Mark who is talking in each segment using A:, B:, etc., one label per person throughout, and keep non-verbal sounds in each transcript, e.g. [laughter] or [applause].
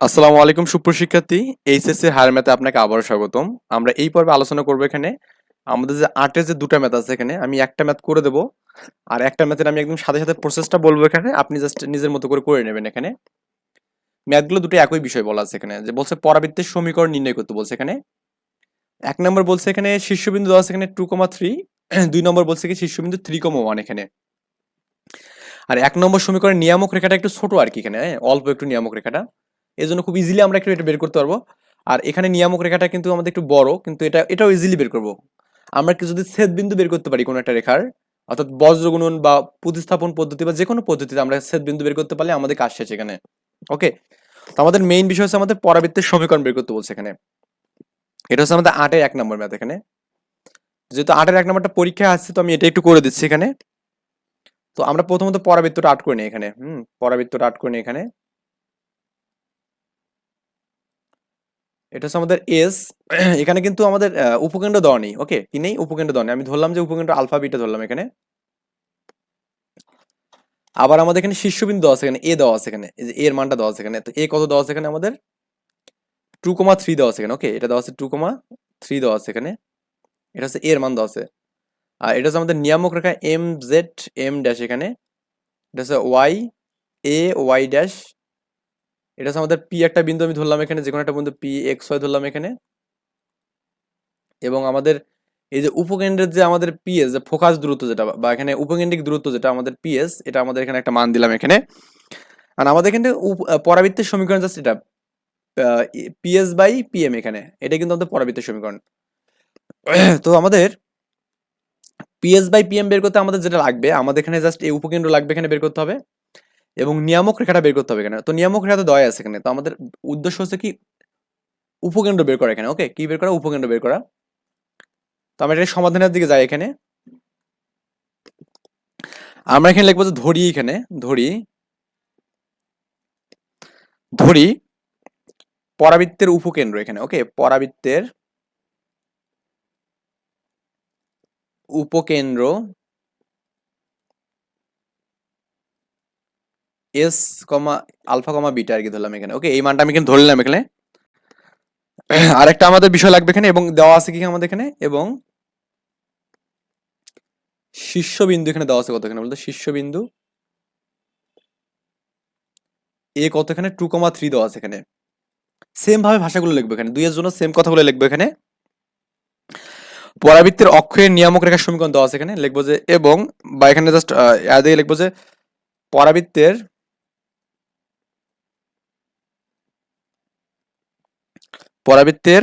A: আসসালামু আলাইকুম সুপ্রশিক্ষার্থী HSC higher ম্যাথে আপনাকে আবারও স্বাগতম। আমরা এই পর্বে আলোচনা করব এখানে। আমাদের যে আর্টের যে দুটা ম্যাথ আছে এখানে, আমি একটা ম্যাথ করে দেবো। আর একটা ম্যাথের আমি একদম সাথে সাথে প্রসেসটা বলব এখানে। আপনি জাস্ট নিজের মতো করে করে নেবেন এখানে। ম্যাথগুলো দুটো একই বিষয় বলা আছে এখানে। যে বলছে পরাবৃত্তের সমীকরণ নির্ণয় করতে বলছে এখানে। এক নম্বর বলছে এখানে শীর্ষবিন্দু দেওয়া আছে এখানে টু কমা থ্রি দুই নম্বর বলছে কি শীর্ষবিন্দু থ্রি কমা ওয়ান এখানে। আর এক নম্বর সমীকরণের নিয়ামক রেখাটা একটু ছোট আর কি এখানে হ্যাঁ? অল্প একটু নিয়ামক রেখাটা। এই জন্য খুব ইজিলি আমরা একটু এটা বের করতে পারব। আর এখানে নিয়ামক রেখাটা কিন্তু আমাদের একটু বড়, কিন্তু এটা, এটাও ইজিলি বের করব। আমরা যদি ছেদ বিন্দু বের করতে পারি কোনো একটা রেখার, অর্থাৎ বজ্রগুণন বা প্রতিস্থাপন পদ্ধতি বা যে কোনো পদ্ধতিতে আমরা ছেদ বিন্দু বের করতে পারলে আমাদের কাজ শেষ এখানে। ওকে তো আমাদের মেইন বিষয় হচ্ছে আমাদের পরাবৃত্তের সমীকরণ বের করতে বলছে এখানে। এটা হচ্ছে আমাদের আটের এক নম্বর ম্যাথ এখানে। যেহেতু আটের এক নম্বরটা পরীক্ষায় আসছে, তো আমি এটা একটু করে দিচ্ছি এখানে। তো আমরা প্রথমত পরাবৃত্তটা আট করে নিই এখানে। হুম, পরাবৃত্তটা আট করে নিই এখানে। এটা হচ্ছে আমাদের এস [clears throat] এখানে কিন্তু আমাদের উপকেন্দ্র দেওয়া নেই ওকে কি নেই? উপকেন্দ্র দেওয়া নেই। আমি ধরলাম যে উপকেন্দ্র আলফা বিটা ধরলাম এখানে। আবার আমাদের এখানে শীর্ষবিন্দু দেওয়া আছে এখানে এ দেওয়া আছে এখানে যে এর মানটা দেওয়া আছে এখানে। তো এ কত দেওয়া আছে এখানে আমাদের? টু কমা থ্রি দেওয়া আছে এখানে ওকে এটা দেওয়া আছে টু কমা থ্রি দেওয়া আছে এখানে। এটা হচ্ছে এর মান দেওয়া আছে। আর এটা হচ্ছে আমাদের নিয়ামক রেখা এম জেড এম ড্যাশ এখানে। এটা হচ্ছে ওয়াই এ ওয়াই ড্যাশ এটা হচ্ছে আমাদের পি একটা বিন্দু আমি ধরলাম এখানে যে কোনো একটা বিন্দু পি এক্স ওয়াই ধরলাম এখানে। এবং আমাদের এই যে উপকেন্দ্রের যে আমাদের পিএস যে ফোকাস দূরত্ব যেটা, বা এখানে উপকেন্দ্রিক দূরত্ব যেটা, আমাদের পিএস এটা আমাদের এখানে একটা মান দিলাম এখানে। আর আমাদের এখানে পরাবৃত্তের সমীকরণ জাস্ট এটা পিএস বাই পিএম এখানে। এটা কিন্তু আমাদের পরাবৃত্তের সমীকরণ। [clears throat] তো আমাদের পিএস বাই পিএম বের করতে আমাদের যেটা লাগবে, আমাদের এখানে জাস্ট এই উপকেন্দ্র লাগবে এখানে বের করতে হবে। এবং নিয়ামক রেখাটা বের করতে হবে এখানে। তো নিয়ামক রেখা তো দেওয়াই আছে এখানে। তো আমাদের উদ্দেশ্য হচ্ছে কি? উপকেন্দ্র বের করা এখানে, ওকে? কি বের করা? উপকেন্দ্র বের করা। তো আমরা এটা সমাধানের দিকে যাই এখানে। আমরা এখানে লিখব যে ধরি এখানে, ধরি ধরি পরাবৃত্তের উপকেন্দ্র এখানে, ওকে? পরাবৃত্তের উপকেন্দ্র S comma alpha comma beta আর কি ধরলাম এখানে। ওকে এই মানটা আমি এখানে ধরলাম এখানে। [clears throat] আরেকটা আমাদের বিষয় লাগবে এখানে এবং দেওয়া আছে কি আমাদের এখানে? এবং শীর্ষবিন্দু এখানে দেওয়া আছে কত এখানে? বলতো শীর্ষবিন্দু এ কত এখানে? টু কমা থ্রি দেওয়া আছে এখানে। সেম ভাবে ভাষাগুলো লিখবে এখানে। দুইয়ের জন্য সেম কথাগুলো লিখবে এখানে। পরাবৃত্তের অক্ষরের নিয়ামক রেখার সমীকরণ দেওয়া আছে এখানে। লিখব যে, এবং বা এখানে জাস্ট দিয়ে লিখব যে, পরাবৃত্তের পরাবৃত্তের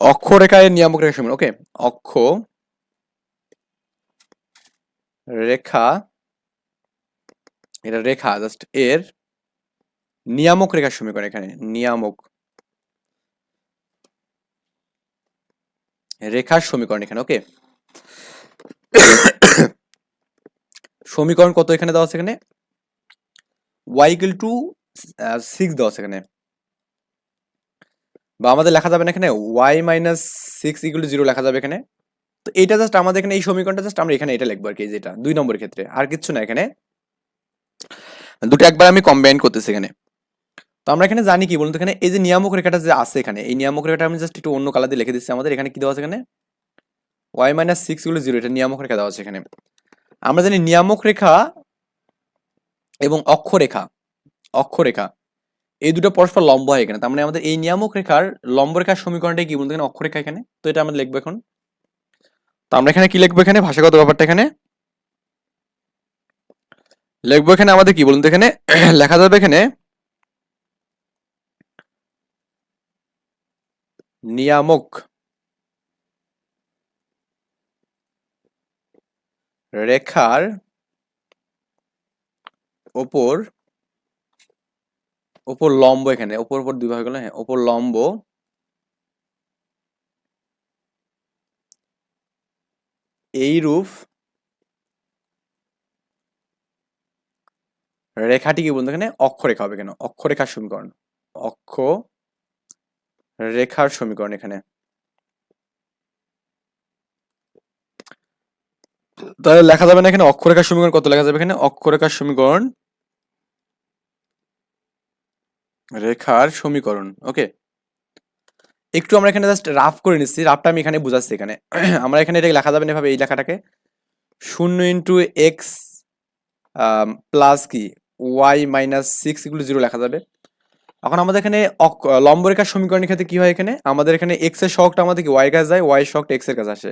A: অক্ষরেখায় নিয়ামক রেখা সমীকরণ ওকে অক্ষ রেখা এটা রেখা জাস্ট এর নিয়ামক রেখার সমীকরণ এখানে, নিয়ামক রেখার সমীকরণ এখানে ওকে সমীকরণ কত এখানে দেওয়া আছে এখানে? ওয়াই ইকুয়াল টু সিক্স দেওয়া আছে এখানে। বা আমাদের লেখা যাবে না এখানে Y minus six equal zero লেখা যাবে এখানে। তো এটা জাস্ট আমাদের এখানে, এই সমীকরণটা জাস্ট আমরা এখানে এটা লিখব আর কি যেটা দুই নম্বরের ক্ষেত্রে, আর কিচ্ছু না এখানে। দুটো একবার আমি কম্বাইন করতেছি এখানে। তো আমরা এখানে জানি কি বলুন তো, এখানে এই যে নিয়ামক রেখাটা যে আছে এখানে, এই নিয়ামক রেখাটা আমি জাস্ট একটু অন্য কালার দিয়ে লিখে দিচ্ছি আমাদের, এখানে কি দেওয়া আছে এখানে? Y minus six equal zero এটা নিয়ামক রেখা দেওয়া আছে এখানে। আমরা জানি নিয়ামক রেখা এবং অক্ষরেখা অক্ষরেখা। এই দুটো পরস্পর লম্ব হয় এখানে। তার মানে আমাদের এই নিয়ামক রেখার লম্ব রেখার সমীকরণটা কি বলতে অক্ষরেখা এখানে। তো এটা আমরা লিখব এখন। তো আমরা এখানে কি লিখব এখানে? ভাষাগত ব্যাপারটা এখানে। লিখব এখানে আমাদের কি বলুন তো এখানে? [clears throat] লেখা যাবে এখানে, নিয়ামক রেখার ওপর ওপর লম্ব এখানে, ওপর ওপর দুই ভাগ হ্যাঁ ওপর লম্ব। এইরূপ রেখাটি কি বলতো এখানে? অক্ষরেখা হবে কেন? অক্ষরেখার সমীকরণ। অক্ষ রেখার সমীকরণ এখানে। তাহলে লেখা যাবে না এখানে অক্ষরেখার সমীকরণ কত লেখা যাবে এখানে? অক্ষরেখার সমীকরণ রেখার সমীকরণ ওকে একটু আমরা এখানে জাস্ট রাফ করে নিচ্ছি রাফটা আমি এখানে বুঝাচ্ছি এখানে। [clears throat] আমরা এখানে এটাকে লেখা যাবে না এভাবে, এই লেখাটাকে। শূন্য ইন্টু এক্স প্লাস কি? ওয়াই মাইনাস সিক্স এগুলো জিরো লেখা যাবে। এখন আমাদের এখানে অক- লম্ব রেখার সমীকরণের ক্ষেত্রে কি হয় এখানে? আমাদের এখানে এক্সের শখটা আমাদের কি? ওয়াই কাছে যায় ওয়াই শখটা এক্সের কাছে আসে।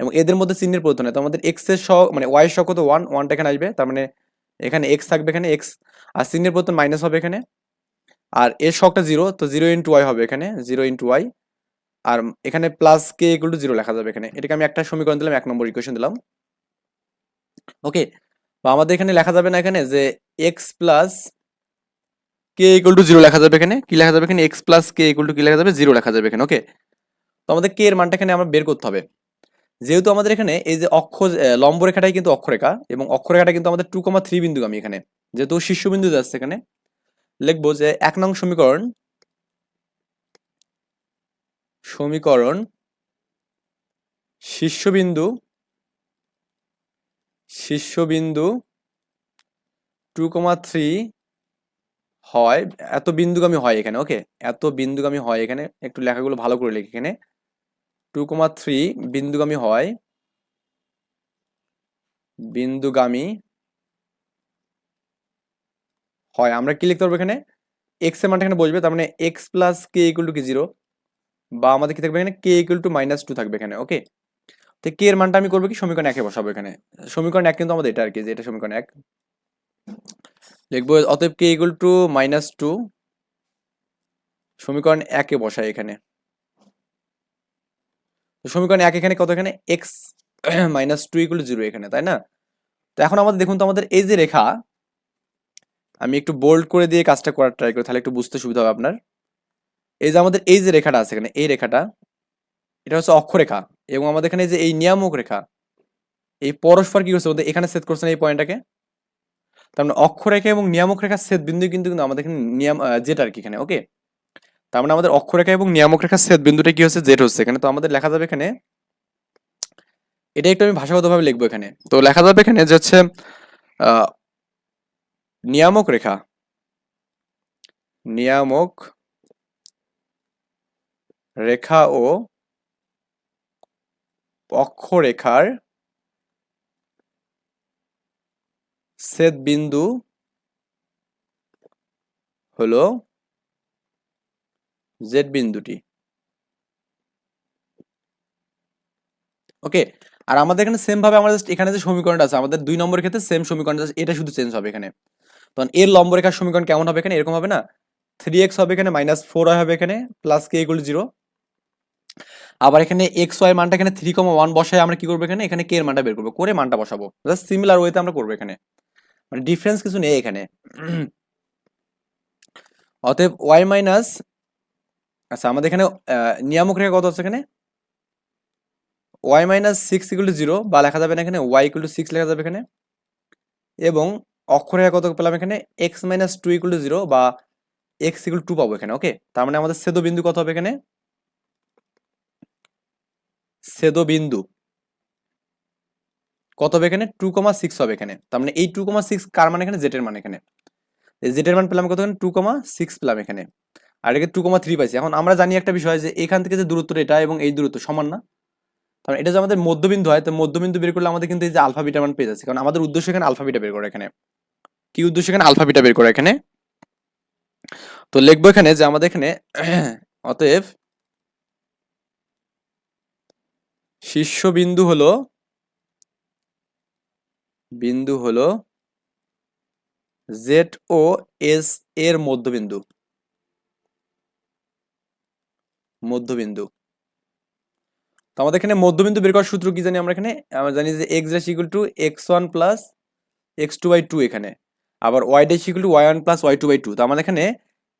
A: এবং এদের মধ্যে চিহ্নের পরিবর্তন তো আমাদের এক্সের শখ মানে ওয়াই শখ কত? ওয়ান ওয়ানটা এখানে আসবে, তার মানে এখানে এক্স থাকবে এখানে এক্স আর চিহ্নের পরিবর্তন মাইনাস হবে এখানে। আর এর শখটা জিরো তো জিরো ইন্টু ওয়াই হবে এখানে জিরো ইন্টু ওয়াই আর এখানে plus K equal to zero লেখা যাবে এখানে। এটাকে আমি একটা সমীকরণ দিলাম, এক নম্বর ইকুয়েশন দিলাম। ওকে বা আমাদের এখানে লেখা যাবে না এখানে যে X plus K equal to zero লেখা যাবে এখানে। কি লেখা যাবে এখানে? X plus K equal to কি লেখা যাবে? জিরো লেখা যাবে এখানে ওকে তো আমাদের কে এর মানটা এখানে আমরা বের করতে হবে। যেহেতু আমাদের এখানে এই যে অক্ষ লম্ব রেখাটাই কিন্তু অক্ষরেখা, এবং অক্ষরেখাটা কিন্তু আমাদের টু কমা থ্রি বিন্দুগামী এখানে। যেহেতু শীর্ষবিন্দু যাচ্ছে এখানে লিখব যে এক নং সমীকরণ সমীকরণ শীর্ষবিন্দু শীর্ষবিন্দু টু কমা থ্রি হয়, এত বিন্দুগামী হয় এখানে ওকে এত বিন্দুগামী হয় এখানে, একটু লেখাগুলো ভালো করে লিখি এখানে। টু কমা থ্রি বিন্দুগামী হয়, বিন্দুগামী হয়, আমরা কি লিখতে পারব এখানে? এক্সের মানটা এখানে বসবে, তার মানে X plus K equal to কি জিরো বা আমাদের কি থাকবে এখানে? K equal to minus two থাকবে এখানে ওকে তো কে এর মানটা আমি করব কি? সমীকরণ একে বসাবো এখানে। সমীকরণ এক কিন্তু আমাদের এটা আর কি, যে এটা সমীকরণ এক। লিখব, অতএব K equal to minus two সমীকরণ একে বসাই এখানে। সমীকরণ এক এখানে কত এখানে? X minus two equal zero এখানে, তাই না? তো এখন আমাদের, দেখুন তো আমাদের এই যে রেখা আমি একটু বোল্ড করে দিয়ে কাজটা করার ট্রাই করি, তাহলে একটু বুঝতে সুবিধা হবে আপনার। এই যে আমাদের এই যে রেখাটা আছে এখানে, এই রেখাটা, এটা হচ্ছে অক্ষরেখা এবং আমাদের এখানে যে এই নিয়ামক রেখা, এই পরস্পর কি করছে? বলতে এখানে সেট করছে না এই পয়েন্টটাকে তার মানে অক্ষরেখা এবং নিয়ামক রেখার ছেদ বিন্দু কিন্তু কিন্তু আমাদের এখানে নিয়াম জেট আর কি এখানে ওকে তার মানে আমাদের অক্ষরেখা এবং নিয়ামক রেখার ছেদ বিন্দুটা কি হচ্ছে? জেট হচ্ছে এখানে। তো আমাদের লেখা যাবে এখানে, এটা একটু আমি ভাষাগতভাবে লিখব এখানে। তো লেখা যাবে এখানে যে হচ্ছে নিয়ামক রেখা। নিয়ামক রেখা ও অক্ষরেখার ছেদ বিন্দু হলো জেড বিন্দুটি। ওকে, আর আমাদের এখানে সেম ভাবে জাস্ট এখানে যে সমীকরণটা আছে, আমাদের দুই নম্বরের ক্ষেত্রে সেম সমীকরণ just এটা শুধু চেঞ্জ হবে এখানে। তখন এর লম্ব রেখার সমীকরণ কেমন হবে এখানে? এরকম হবে না। থ্রি এক্স হবে এখানে মাইনাস ফোর হবে এখানে প্লাস কে ইকুয়াল জিরো আবার এখানে এক্স ওয়াই মানটা এখানে থ্রি কমা ওয়ান বসায় আমরা কি করব এখানে? এখানে কে এর মানটা বের করব। করে মানটা বসাবো। জাস্ট সিমিলার ওয়েতে আমরা করব এখানে। মানে ডিফারেন্স কিছু নেই এখানে। অতএব ওয়াই মাইনাস আচ্ছা আমাদের এখানে নিয়ামক রেখা কত আছে এখানে? Y minus six equal zero বা লেখা যাবে না এখানে ওয়াই ইকুয়াল সিক্স লেখা যাবে এখানে। এবং অক্ষরেখা কত পেলাম এখানে X minus two equal to zero বা এক্স ইকুয়াল টু পাবো এখানে ওকে তার মানে আমাদের ছেদ বিন্দু কত হবে এখানে? ছেদ বিন্দু কত হবে এখানে? টু কমা সিক্স হবে এখানে। তার মানে এই টু কমা সিক্স কার মানে এখানে? জেটের মান এখানে। জেটের মান পেলাম কত এখানে? টু কমা সিক্স পেলাম এখানে। আর এখানে টু কমা থ্রি পাইছি। এখন আমরা জানি একটা বিষয় যে এখান থেকে যে দূরত্ব এটা এবং এই দূরত্ব সমান না। কারণ এটা যে আমাদের মধ্যবিন্দু হয়, তো মধ্যবিন্দু বের করলে আমাদের কিন্তু এই যে আলফা বিটা মান পেয়ে যাচ্ছে। কারণ আমাদের উদ্দেশ্য এখানে আলফা বিটা বের করা এখানে। কি উদ্দেশ্য এখানে? আলফা বিটা বের করা এখানে। তো লিখব এখানে যে আমাদের এখানে [clears throat] অতএব শীর্ষবিন্দু হলো, বিন্দু হলো জেড ও এস এর মধ্যবিন্দু। মধ্যবিন্দু। তো আমাদের এখানে মধ্যবিন্দু বের করার সূত্র কি জানি আমরা এখানে? আমরা জানি যে X dash equal to X one plus X two by two এখানে। আবার Y dash equal to Y one plus Y two by two তো আমাদের এখানে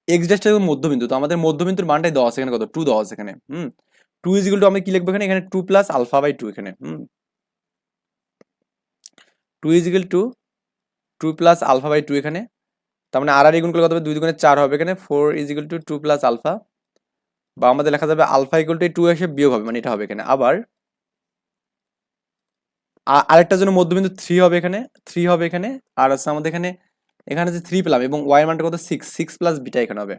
A: এক্স ড্যাশটা মধ্যবিন্দু, তো আমাদের মধ্যবিন্দুর মানটাই দেওয়া আছে এখানে কত? টু দেওয়া আছে এখানে, hmm? Two is equal to আমি কি লিখব এখানে? এখানে two plus alpha by two এখানে, হুম? Two is equal to two plus alpha by two এখানে, তার মানে আর আর গুণ করলে কত হবে? দুই দুগুণে চার হবে এখানে four is equal to two plus alpha বা আমাদের লেখা যাবে আলফা ইকুয়াল টু টু এসে বিয়োগ হবে মানে এটা হবে এখানে, আবার আ- আরেকটার জন্য মধ্যবিন্দু থ্রি হবে এখানে থ্রি হবে এখানে, আর আছে আমাদের এখানে এখানে যে থ্রি পেলাম এবং ওয়াই মানটা কত? সিক্স সিক্স প্লাস বিটা এখানে হবে।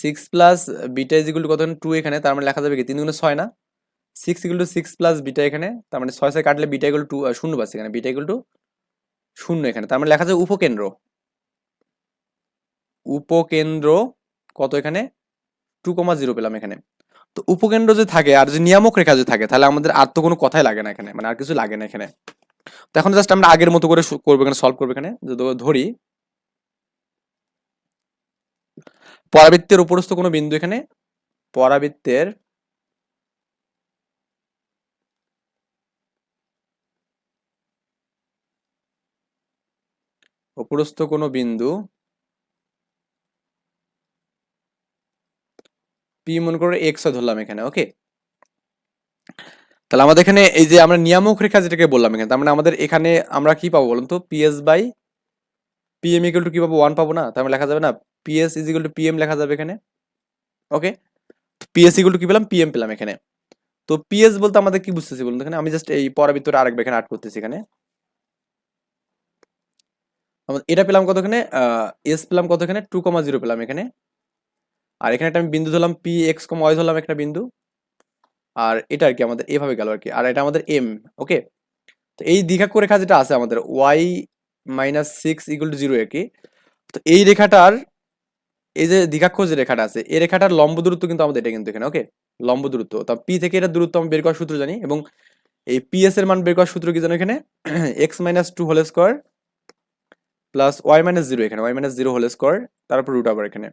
A: Six plus beta is equal to কত টু এখানে, তার মানে লেখা যাবে কি? তিন গুণে ছয় না? Six equal to six plus beta এখানে, তার মানে ছয় ছয় কাটলে বিটা ইকুয়াল টু শূন্য পাচ্ছে এখানে। বিটা ইকুয়াল টু শূন্য এখানে, তার মানে লেখা যাবে উপকেন্দ্র। উপকেন্দ্র কত এখানে? টু কমা জিরো পেলাম এখানে। তো উপকেন্দ্র যে থাকে আর যে নিয়ামক রেখা যে থাকে, তাহলে আমাদের আর তো কোনো কথাই লাগে না এখানে মানে আর কিছু লাগে না এখানে। তো এখন জাস্ট আমরা আগের মতো করে করব এখানে সলভ করব এখানে। ধরি, পরাবৃত্তের উপরস্থ কোনো বিন্দু এখানে, পরাবৃত্তের উপরস্থ কোনো বিন্দু পি মনে করে এক্স ধরলাম এখানে ওকে তাহলে আমাদের এখানে এই যে আমরা নিয়ামক রেখা যেটাকে বললাম এখানে, তার মানে আমাদের এখানে আমরা কি পাবো বলুন তো? PS by PM equal to কি পাবো? ওয়ান পাবো না? তার মানে লেখা যাবে না? PS is equal to PM লেখা যাবে এখানে। ওকে পিএস ইকুয়াল টু কি পেলাম? পিএম পেলাম এখানে। তো পিএস বলতে আমাদের কি বুঝতেছি বলুন এখানে? আমি জাস্ট এই পরাবৃত্তটা আরেকবার এখানে আট করতেছি এখানে। এটা পেলাম কত এখানে? এস পেলাম কত এখানে? টু কমা জিরো পেলাম এখানে। আর এখানে একটা আমি বিন্দু ধরলাম পি এক্স কমা ওয়াই ধরলাম একটা বিন্দু। আর এটা আর কি আমাদের এভাবে গেল আর কি আর এটা আমাদের এম ওকে তো এই দ্বিঘাক্ষ রেখা যেটা আছে আমাদের y minus six equal to zero কি? তো এই রেখাটার, এই যে দ্বিঘাক্ষ যে রেখাটা আছে, এই রেখাটার লম্ব দূরত্ব কিন্তু আমাদের এটা কিন্তু এখানে ওকে লম্ব দূরত্ব। তা পি থেকে এটা দূরত্ব আমি বের করার সূত্র জানি এবং এই পিএস এর মান বের করার সূত্র কি জানো এখানে? X minus two whole square plus y minus zero এখানে y minus zero whole square তারপর রুট আবার এখানে।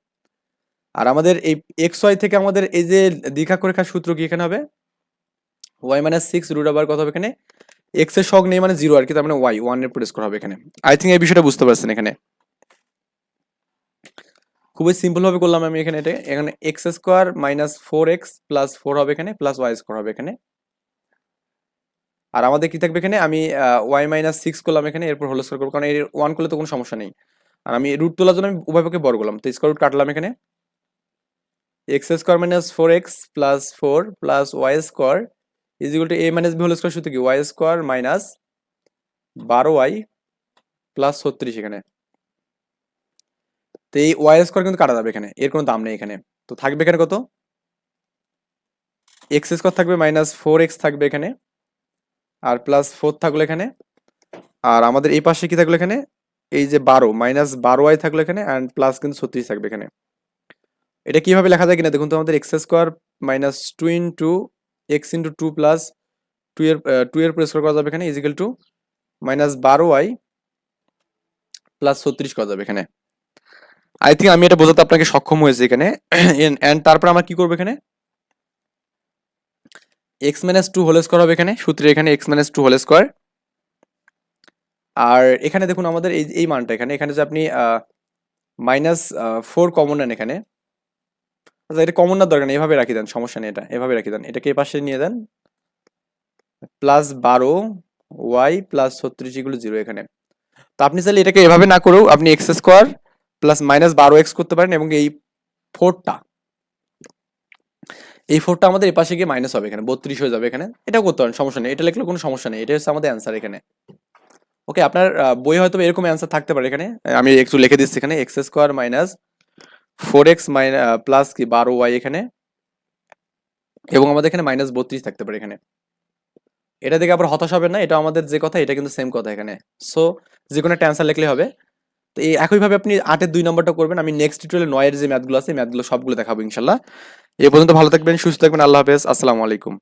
A: আর আমাদের এই এক্স ওয়াই থেকে আমাদের এই যে দ্বিঘাক্ষ রেখার সূত্র কি এখানে হবে? ওয়াই মাইনাস সিক্স রুট আবার কত হবে এখানে? এক্সের শখ নেই মানে জিরো আর কি, তার মানে ওয়াই ওয়ানের প্রেস করা হবে এখানে। আই থিঙ্ক এই বিষয়টা বুঝতে পারছেন এখানে। খুবই সিম্পল ভাবে করলাম আমি এখানে এটা। এখানে x square minus four x plus four হবে এখানে প্লাস ওয়াই স্কোয়ার হবে এখানে। আর আমাদের কি থাকবে এখানে? আমি ওয়াই মাইনাস সিক্স করলাম এখানে, এরপর হোল স্কোয়ার করব। কারণ এর ওয়ান করলে তো কোনো সমস্যা নেই। আর আমি রুট তোলার জন্য আমি উভয় পক্ষে বড় করলাম। তো স্কোয়ার রুট কাটলাম এখানে। X square minus four x plus four plus y square is equal to a minus b whole square সূত্র কি? ওয়াই স্কোয়ার মাইনাস বারো ওয়াই প্লাস ছত্রিশ এখানে। তো এই ওয়াই স্কোয়ার কিন্তু কাটা যাবে এখানে, এর কোনো দাম নেই এখানে। তো থাকবে এখানে কত? এক্স স্কোয়ার থাকবে মাইনাস ফোর এক্স থাকবে এখানে, আর প্লাস ফোর থাকল এখানে, আর আমাদের এই পাশে কি থাকল এখানে? এই যে বারো, মাইনাস বারো ওয়াই থাকল এখানে অ্যান্ড প্লাস কিন্তু ছত্রিশ থাকবে এখানে। এটা কীভাবে লেখা যায় কিনা? দেখুন তো আমাদের x square minus two into x into two plus two এর টু এর প্রেস করা যাবে এখানে ইজিক্যাল টু মাইনাস বারো ওয়াই প্লাস ছত্রিশ করা যাবে এখানে। আই থিঙ্ক আমি এটা বোঝাতে আপনাকে সক্ষম হয়েছে এখানে। এন্ড তারপর আমরা কি করব এখানে? X minus two whole square হবে এখানে, সূত্রে এখানে x minus two whole square আর এখানে দেখুন আমাদের এই এই মানটা এখানে। এখানে যে আপনি মাইনাস ফোর কমন নেন এখানে আচ্ছা এটা কমন না, দরকার নেই। এভাবে রাখি দেন, সমস্যা নেই এটা। এভাবে রাখি দেন। এটাকে পাশে নিয়ে দেন। প্লাস বারো ওয়াই প্লাস ছত্রিশ এগুলো জিরো এখানে। তো আপনি চাইলে এটাকে এভাবে না করেও আপনি এক্স স্কোয়ার প্লাস মাইনাস বারো এক্স করতে পারেন এবং এই ফোরটা এই ফোরটা আমাদের এই পাশে গিয়ে মাইনাস হবে এখানে, বত্রিশ হয়ে যাবে এখানে। এটা করতে পারেন, সমস্যা নেই। এটা লিখলে কোনো সমস্যা নেই। এটা হচ্ছে আমাদের অ্যান্সার এখানে। ওকে আপনার বই হয়তো এরকম অ্যান্সার থাকতে পারে এখানে। আমি একটু লিখে দিচ্ছি এখানে x square minus four x plus কি, বারো ওয়াই এখানে। এবং আমাদের এখানে মাইনাস বত্রিশ থাকতে পারে এখানে। এটা দেখে আবার হতাশ হবে না, এটা আমাদের যে কথা, এটা কিন্তু সেম কথা এখানে। সো যে কোনো একটা অ্যান্সার লিখলে হবে। তো এই একইভাবে আপনি আটের দুই নম্বরটা করবেন। আমি নেক্সট টিউটোরিয়ালে নয়ের যে ম্যাথগুলো আছে ম্যাথগুলো সবগুলো দেখাবো ইনশাল্লাহ। এ পর্যন্ত ভালো থাকবেন, সুস্থ থাকবেন, আল্লাহ হাফেজ, আসসালামু আলাইকুম।